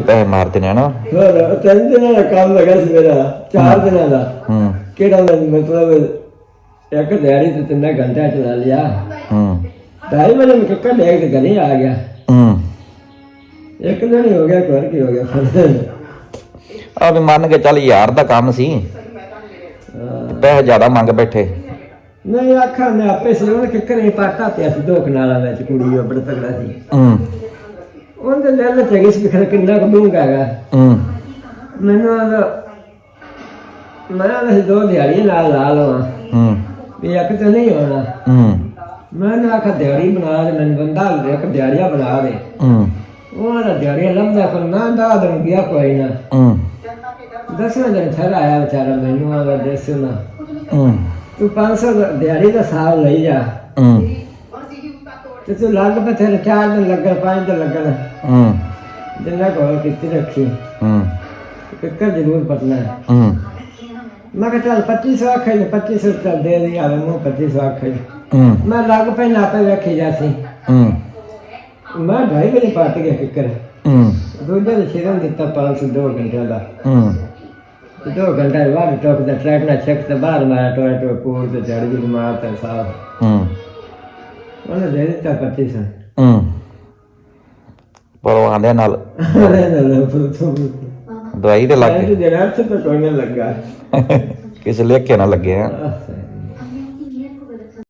ਪੈਸੇ ਮਾਰਦੇ ਨੇ ਨਾ ਹੋਰ ਤਿੰਨ ਦਿਨਾਂ ਦਾ ਕੰਮ ਲੱਗਾ ਸੀ ਮੇਰਾ ਚਾਰ ਦਿਨਾਂ ਦਾ। ਹੂੰ। ਕਿਹੜਾ ਮੈਂ ਮਤਲਬ ਇੱਕ ਦਿਹਾੜੀ ਤੇ ਤਿੰਨ ਘੰਟਾ ਚਲਾ ਲਿਆ। ਹੂੰ। ਢਾਈ ਵਜੇ ਮੈਂ ਕਿੱਕਰ ਲੈ ਕੇ ਘਰੇ ਆ ਗਿਆ। ਹੂੰ। ਇੱਕ ਦਿਨ ਹੀ ਹੋ ਗਿਆ ਘਰ ਕੀ ਹੋ ਗਿਆ ਆ ਵੀ ਮੰਨ ਕੇ ਚੱਲ ਯਾਰ ਦਾ ਕੰਮ ਸੀ। ਹਾਂ। ਪੈਸੇ ਜ਼ਿਆਦਾ ਮੰਗ ਬੈਠੇ। ਨਹੀਂ ਆਖਾਂ ਮੈਂ ਆਪੇ ਸੀ ਉਹਨੇ ਕਿੱਕਰ ਪਾਟਾ ਪਿਆ ਸੀ ਦੋ ਕਨਾਲਾਂ ਵਿੱਚ ਕੁੜੀ ਉਹ ਬੜਾ ਤਗੜਾ ਸੀ। ਹੂੰ। ਉਹਦੇ ਲੈ ਲੈ ਚੰਗੀ ਸੀ ਖਰ ਕਿੰਨਾ ਕੁ ਡੂੰਘਾ ਹੈਗਾ। ਹੂੰ। ਮੈਨੂੰ ਮੈਂ ਆਦਾ ਦੋ ਦਿਹਾੜੀਆਂ ਨਾਲ ਲਾ ਲਵਾਂ। ਹੂੰ। ਵੀ ਇੱਕ ਤਾਂ ਨਹੀਂ ਹੋਣਾ। ਹੂੰ। ਮੈਂ ਨਾ ਆਖਾ ਦਿਹਾੜੀ ਬਣਾ ਦੇ ਮੈਨੂੰ ਬੰਦਾ ਇੱਕ ਦਿਹਾੜੀਆਂ ਬਣਾ ਦੇ। ਹੂੰ। ਉਹਨਾਂ ਦਾ ਦਿਹਾੜੀਆਂ ਲੱਭਦਾ ਪਰ ਨਾ ਦਾ ਦਿਨ ਗਿਆ ਕੋਈ ਨਾ। ਹੂੰ। ਦਸਵੇਂ ਦਿਨ ਠਹਿਰ ਆਇਆ ਵਿਚਾਰਾ ਮੈਨੂੰ ਆਦਾ ਦੱਸੋ ਨਾ। ਹੂੰ। ਤੂੰ 500 ਦਾ ਦਿਹਾੜੀ ਦਾ ਸਾਲ ਲਈ ਜਾ। ਹੂੰ। ਤੇ ਤੂੰ ਲੱਗ ਪੈ ਤੇਰੇ ਚਾਰ ਦਿਨ ਲੱਗਣ ਪੰਜ ਦਿਨ ਲੱਗਣ। ਹੂੰ। ਜਿੰਨਾ ਕੋਲ ਕੀਤੀ ਰੱਖੀ। ਹੂੰ। ਕਿੱਕਰ ਜ਼ਰੂਰ ਪਟਨਾ ਹੈ। ਹੂੰ। ਮੈਂ ਕਿਹਾ ਚੱਲ 2500 ਆਖੇ 2500 ਚੱਲ ਦੇ ਦੇ ਆਵੇ ਮੈਂ 2500 ਆਖੇ ਹੂੰ। ਮੈਂ ਲੱਗ ਪੈ ਨਾ ਪੈ ਵੇਖੀ ਜਾਸੀ ਹੂੰ। ਮੈਂ ਢਾਈ ਵਜੇ ਪੱਟ ਗਿਆ ਕਿੱਕਰ। ਹੂੰ। ਦੂਜੇ ਦੇ ਸ਼ੇਰਾਂ ਦਿੱਤਾ 500 ਦੋ ਘੰਟੇ ਦਾ। ਹੂੰ। ਤੇ ਦੋ ਘੰਟੇ ਬਾਅਦ ਟੋਕ ਦਾ ਟਰੈਕ ਨਾਲ ਚੱਕ ਤੇ ਬਾਹਰ ਮਾਰਿਆ ਟੋਏ ਟੋਏ ਕੋਰ ਤੇ ਚੜ ਗਈ ਮਾਰ ਤੇ ਸਾਹ। ਹੂੰ। ਉਹਨੇ ਦੇ ਦਿੱਤਾ 2500 ਹੂੰ ਪਰਵਾਹ ਦੇ ਨਾਲ ਅਰੇ ਨਾ